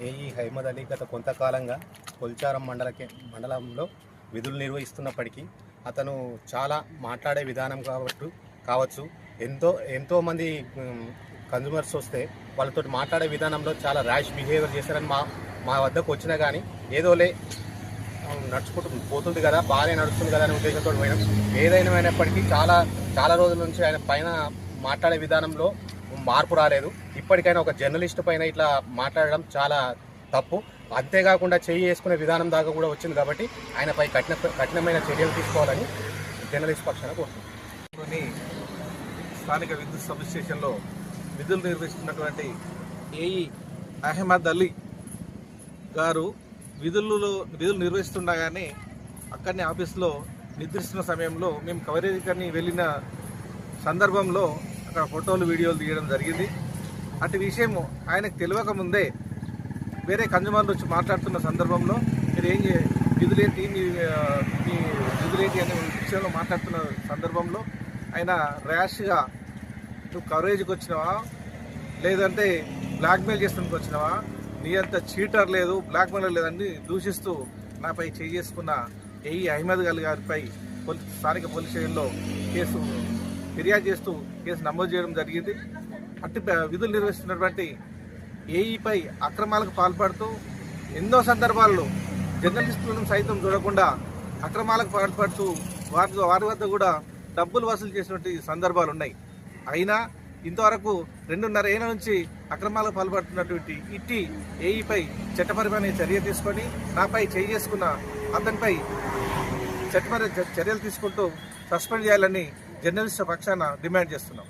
AE హైమద్ అలీ గత కొంతకాలంగా కొల్చారం మండల మండలంలో విధులు నిర్వహిస్తున్నప్పటికీ అతను చాలా మాట్లాడే విధానం కాబట్టి కావచ్చు. ఎంతో ఎంతోమంది కన్జ్యూమర్స్ వస్తే వాళ్ళతో మాట్లాడే విధానంలో చాలా ర్యాష్ బిహేవియర్ చేశారని మా మా వద్దకు వచ్చినా కానీ ఏదోలే ఆ, నడుచుకుంటూ పోతుంది కదా బాగానే నడుస్తుంది కదా అనే ఉద్దేశంతో పోయినాం. ఏదైనా అయినప్పటికీ చాలా చాలా రోజుల నుంచి ఆయన పైన మాట్లాడే విధానంలో మార్పు రాలేదు. ఇప్పటికైనా ఒక జర్నలిస్ట్ పైన ఇట్లా మాట్లాడడం చాలా తప్పు. అంతేకాకుండా చెయ్యి వేసుకునే విధానం దాకా కూడా వచ్చింది కాబట్టి ఆయనపై కఠిన కఠినమైన చర్యలు తీసుకోవాలని జర్నలిస్ట్ పక్షాన కోరుతున్నాను కొన్ని స్థానిక విద్యుత్ సబ్ స్టేషన్లో విధులు నిర్వహిస్తున్నటువంటి ఏఈ అహ్మద్ అలీ గారు విధులలో విధులు నిర్వహిస్తుండగానే అక్కడనే ఆఫీస్లో నిద్రిస్తున్న సమయంలో మేము కవరేజ్ కానీ వెళ్ళిన సందర్భంలో అక్కడ ఫోటోలు వీడియోలు తీయడం జరిగింది. అటు విషయం ఆయనకు తెలియక ముందే వేరే కన్జ్యూమర్లు వచ్చి మాట్లాడుతున్న సందర్భంలో మీరు ఏం చే- విధులేంటి మీ మీ విధులేంటి అనే విషయంలో మాట్లాడుతున్న సందర్భంలో ఆయన ర్యాష్గా నువ్వు కవరేజ్కి వచ్చినావా? లేదంటే బ్లాక్మెయిల్ చేస్తున్నందుకు వచ్చినావా? నీ అంత చీటర్ లేదు బ్లాక్మెయిల్ లేదని దూషిస్తూ నాపై చేసుకున్న ఏఈ అహ్మద్ గల్ గారిపై పోలీస్ స్థానిక పోలీస్ స్టేషన్లో కేసు ఫిర్యాదు చేస్తూ కేసు నమోదు చేయడం జరిగింది. అట్టి విధులు నిర్వహిస్తున్నటువంటి ఏఈపై అక్రమాలకు పాల్పడుతూ ఎన్నో సందర్భాల్లో జర్నలిస్టులను సైతం చూడకుండా అక్రమాలకు పాల్పడుతూ వారి వారి వద్ద కూడా డబ్బులు వసూలు చేసినటువంటి సందర్భాలు ఉన్నాయి. అయినా ఇంతవరకు రెండున్నర ఏళ్ళ నుంచి అక్రమాలకు పాల్పడుతున్నటువంటి ఇట్టి ఏఈపై చట్టపరమైన చర్య తీసుకొని నాపై చేయి చేసుకున్న అతనిపై చట్టపర చర్యలు తీసుకుంటూ సస్పెండ్ చేయాలని జర్నలిస్టుల పక్షాన డిమాండ్ చేస్తున్నాం.